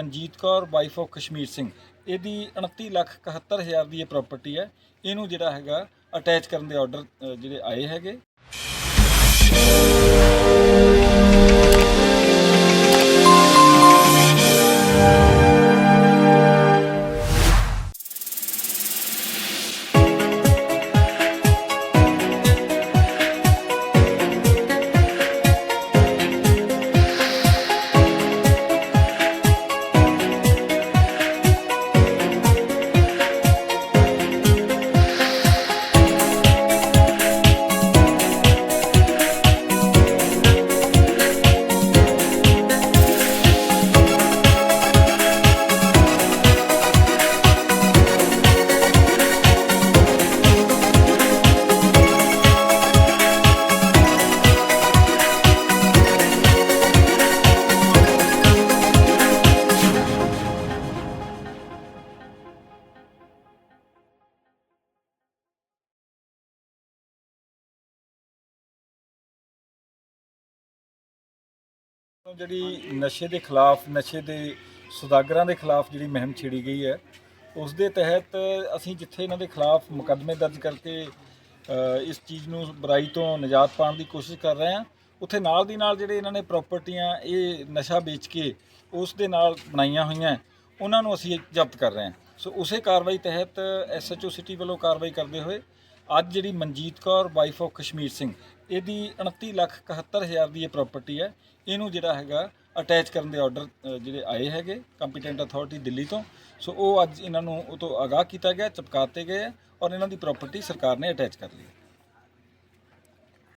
Manjeet Kaur wife of Kashmir Singh. ਇਹਦੀ 29 ਲੱਖ 71 ਹਜ਼ਾਰ ਦੀ ਇਹ ਪ੍ਰਾਪਰਟੀ ਹੈ। ਇਹਨੂੰ ਜਿਹੜਾ ਹੈਗਾ ਅਟੈਚ ਕਰਨ ਦੇ ਆਰਡਰ ਜਿਹੜੇ ਆਏ ਹੈਗੇ। ਜਿਹੜੀ ਨਸ਼ੇ ਦੇ ਖਿਲਾਫ, ਨਸ਼ੇ ਦੇ ਸੁਦਾਗਰਾਂ ਦੇ ਖਿਲਾਫ ਜਿਹੜੀ ਮੁਹਿੰਮ ਛੇੜੀ ਗਈ ਹੈ, ਉਸ ਦੇ ਤਹਿਤ ਅਸੀਂ ਜਿੱਥੇ ਇਹਨਾਂ ਦੇ ਖਿਲਾਫ ਮੁਕੱਦਮੇ ਦਰਜ ਕਰਕੇ ਇਸ ਚੀਜ਼ ਨੂੰ ਬੁਰਾਈ ਤੋਂ ਨਿਜਾਤ ਪਾਉਣ ਦੀ ਕੋਸ਼ਿਸ਼ ਕਰ ਰਹੇ ਹਾਂ, ਉੱਥੇ ਨਾਲ ਦੀ ਨਾਲ ਜਿਹੜੇ ਇਹਨਾਂ ਨੇ ਪ੍ਰਾਪਰਟੀਆਂ, ਇਹ ਨਸ਼ਾ ਵੇਚ ਕੇ ਉਸ ਦੇ ਨਾਲ ਬਣਾਈਆਂ ਹੋਈਆਂ, ਉਹਨਾਂ ਨੂੰ ਅਸੀਂ ਜ਼ਬਤ ਕਰ ਰਹੇ ਹਾਂ। ਸੋ ਉਸੇ ਕਾਰਵਾਈ ਤਹਿਤ ਐਸਐਚਓ ਸਿਟੀ ਵੱਲੋਂ ਕਾਰਵਾਈ ਕਰਦੇ ਹੋਏ, ਅੱਜ ਜਿਹੜੀ ਮਨਜੀਤ ਕੌਰ ਵਾਈਫ ਆਫ ਕਸ਼ਮੀਰ ਸਿੰਘ ਇਹਦੀ 29 ਲੱਖ 71 ਹਜ਼ਾਰ ਦੀ ਇਹ ਪ੍ਰਾਪਰਟੀ ਹੈ। ਇਹਨੂੰ ਜਿਹੜਾ ਹੈਗਾ ਅਟੈਚ ਕਰਨ ਦੇ ਆਰਡਰ ਜਿਹੜੇ ਆਏ ਹੈਗੇ ਕੰਪੀਟੈਂਟ ਅਥਾਰਟੀ ਦਿੱਲੀ ਤੋਂ। ਸੋ ਉਹ ਅੱਜ ਇਹਨਾਂ ਨੂੰ ਉਹ ਤੋਂ ਆਗਾਹ ਕੀਤਾ ਗਿਆ, ਚਪਕਾਤੇ ਗਏ ਹੈ ਔਰ ਇਹਨਾਂ ਦੀ ਪ੍ਰਾਪਰਟੀ ਸਰਕਾਰ ਨੇ ਅਟੈਚ ਕਰ ਲਈ ਹੈ।